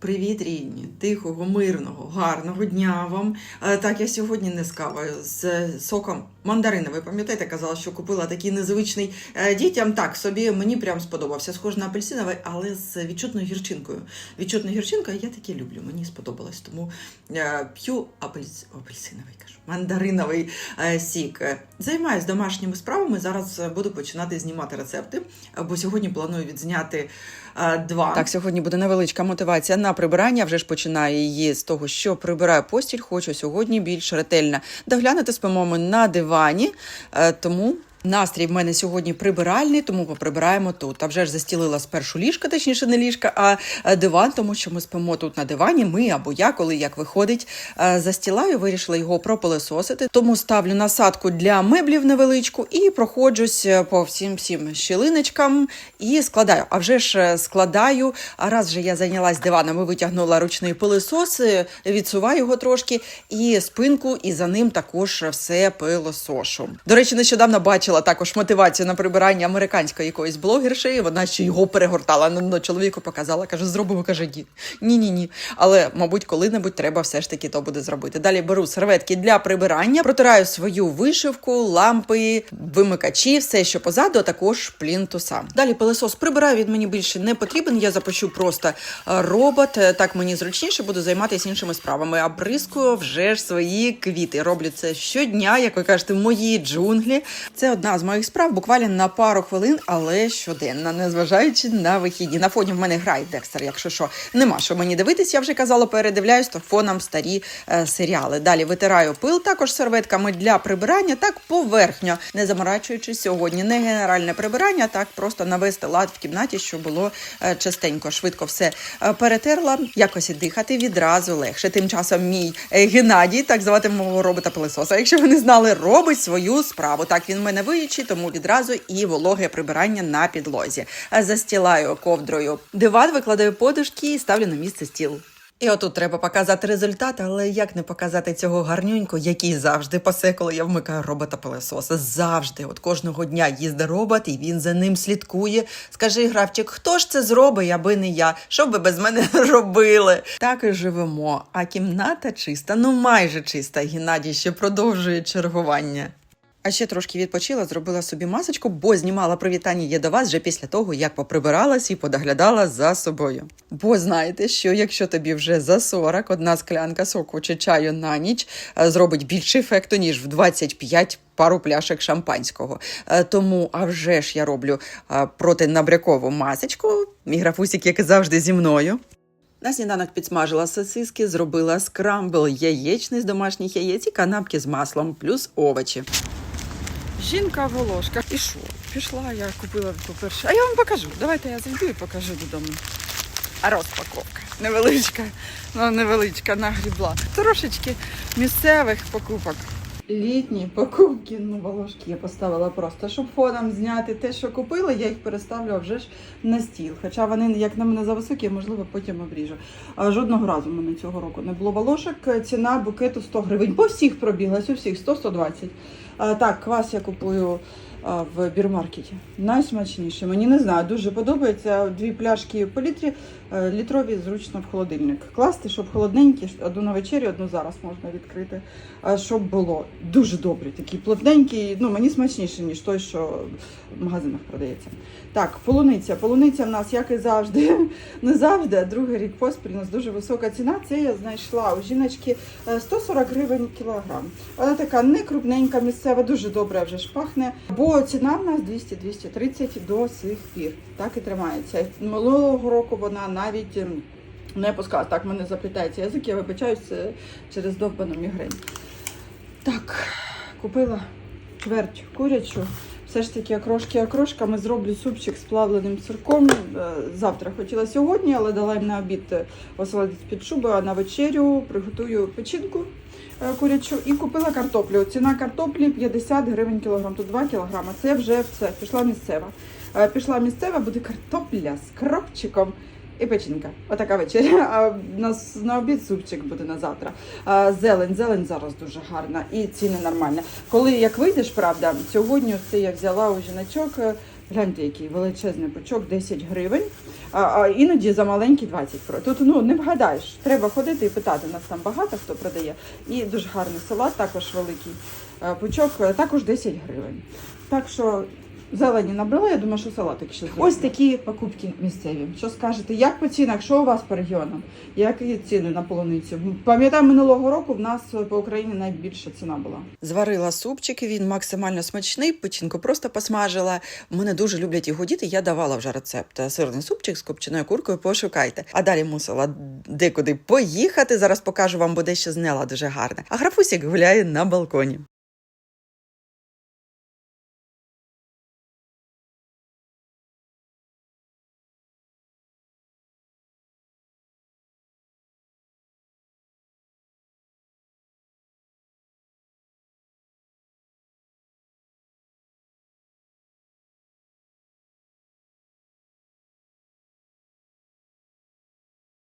Привіт, рідні, тихого, мирного, гарного дня вам. Е, Так, я сьогодні не з кавою, з соком мандарини. Ви пам'ятаєте, казала, що купила такий незвичний е, дітям. Так, собі мені прям сподобався. Схож на апельсиновий, але з відчутною гірчинкою. Відчутна гірчинка я таке люблю. Мені сподобалось. Тому е, п'ю апельс... апельсиновий, кажу, мандариновий е, сік. Займаюсь домашніми справами. Зараз буду починати знімати рецепти, бо сьогодні планую відзняти два. Так, сьогодні буде невеличка мотивація на прибирання. Вже ж починаю її з того, що прибираю постіль. Хочу сьогодні більш ретельно доглянути. Спимо ми на дивані, е, тому. Настрій в мене сьогодні прибиральний, тому поприбираємо тут. А вже ж застілила спершу ліжка, точніше не ліжка, а е, диван, тому що ми спимо тут на дивані. Ми або я, коли як виходить, е, застілаю, вирішила його пропилесосити. Тому ставлю насадку для меблів невеличку і проходжусь е, по всім всім щілиночкам і складаю. А вже ж складаю. А раз вже я зайнялась диваном і витягнула ручний пилосос, е, відсуваю його трошки, і спинку, і за ним також все пилосошу. До речі, нещодавно бачила також мотивацію на прибирання американської якоїсь блогерші. Вона ще його перегортала. Ну, чоловіку показала, каже, зробимо, каже, ні. Ні, ні. Але, мабуть, коли-небудь треба все ж таки то буде зробити. Далі беру серветки для прибирання, протираю свою вишивку, лампи, вимикачі, все, що позаду, а також плінтуса. Далі пилосос прибираю, він мені більше не потрібен. Я запущу просто робот. Е, Так мені зручніше, буду займатися іншими справами. А бризкую вже ж свої квіти. Роблю це щодня, як ви кажете, в мої джунглі. Це одна з моїх справ, буквально на пару хвилин, але щоденно, незважаючи на вихідні. На фоні в мене грає Декстер, якщо що. Нема що мені дивитись, я вже казала, передивляюсь, то фоном старі е, серіали. Далі витираю пил також серветками для прибирання, так поверхньо, не заморачуючись сьогодні. Не генеральне прибирання, так просто навести лад в кімнаті, щоб було е, частенько, швидко все е, перетерла. Якось і дихати відразу легше. Тим часом мій е, Геннадій, так звати мого робота пилососа. Якщо ви не знали, робить свою справу. Так він мене виючий, тому відразу і вологе прибирання на підлозі. Застілаю ковдрою диван, викладаю подушки і ставлю на місце стіл. І отут треба показати результат, але як не показати цього гарнюнько, який завжди пасе, коли я вмикаю робота пилососа. Завжди, от кожного дня їздить робот, і він за ним слідкує. Скажи, гравчик, хто ж це зробить, аби не я? Що б ви без мене робили? Так і живемо. А кімната чиста, ну майже чиста. Геннадій ще продовжує чергування. А ще трошки відпочила, зробила собі масочку, бо знімала привітання є до вас вже після того, як поприбиралась і подоглядала за собою. Бо знаєте, що якщо тобі вже за 40, одна склянка соку чи чаю на ніч е, зробить більше ефекту, ніж в 25 пару пляшок шампанського. Е, Тому, а вже ж я роблю е, протинабрякову масочку. Мій графусик, як і завжди, зі мною. На сніданок підсмажила сосиски, зробила скрамбл яєчний з домашніх яєць і канапки з маслом, плюс овочі. Жінка волошка. І що? Пішла, я купила по-перше. А я вам покажу. Давайте я зайду і покажу додому. А розпаковка. Невеличка, ну невеличка нагрібла. Трошечки місцевих покупок. Літні покупки, ну волошки я поставила просто, щоб фоном зняти те, що купила, я їх переставлю вже ж на стіл. Хоча вони, як на мене, зависокі, можливо, потім обріжу. Жодного разу мене цього року не було волошок. Ціна букету 100 гривень. По всіх пробіглась, у всіх 100-120. А, так, квас я купую в бірмаркеті. Найсмачніше. Мені не знаю, дуже подобається. Дві пляшки по літрі, е, літрові зручно в холодильник. Класти, щоб холодненькі, одну на вечері, одну зараз можна відкрити. Щоб було дуже добрий, такий плотненький. Ну, мені смачніше, ніж той, що в магазинах продається. Так, полуниця. Полуниця в нас, як і завжди, не завжди, а другий рік поспіль у нас дуже висока ціна. Це я знайшла у жіночки е, 140 гривень кілограм. Вона така не крупненька, місцева, дуже добре вже ж пахне. Бо ціна в нас 200-230 до сих пір. Так і тримається. Минулого року вона навіть ем, не пускала. Так, мене заплітається язик, я вибачаюся через довбану мігрень. Так, купила чверть курячу. Все ж таки окрошки окрошками зроблю супчик з плавленим сирком. Е, Завтра хотіла сьогодні, але дала їм на обід е, осолодець під шубою, а на вечерю приготую печінку е, курячу і купила картоплю. Ціна картоплі 50 гривень кілограм, тут 2 кілограми. Це вже все, пішла місцева. Пішла місцева, буде картопля з кропчиком. І печінка. Отака вечеря. А нас на обід супчик буде на завтра. А, зелень, зелень зараз дуже гарна і ціни нормальні. Коли як вийдеш, правда, сьогодні це я взяла у жіночок. е, Гляньте, який величезний пучок, 10 гривень. А, а іноді за маленькі 20 про. Тут ну не вгадаєш. Треба ходити і питати. Нас там багато хто продає. І дуже гарний салат, також великий. Е, Пучок е, також 10 гривень. Так що зелені набрала, я думаю, що салатик ще зробимо. Ось такі покупки місцеві. Що скажете? Як по цінах? Що у вас по регіонам? Які ціни на полуницю? Пам'ятаю, минулого року в нас по Україні найбільша ціна була. Зварила супчик, він максимально смачний. Печінку просто посмажила. Мене дуже люблять його діти. Я давала вже рецепт. Сирний супчик з копченою куркою. Пошукайте. А далі мусила декуди поїхати. Зараз покажу вам, бо дещо зняла дуже гарне. А графусік гуляє на балконі.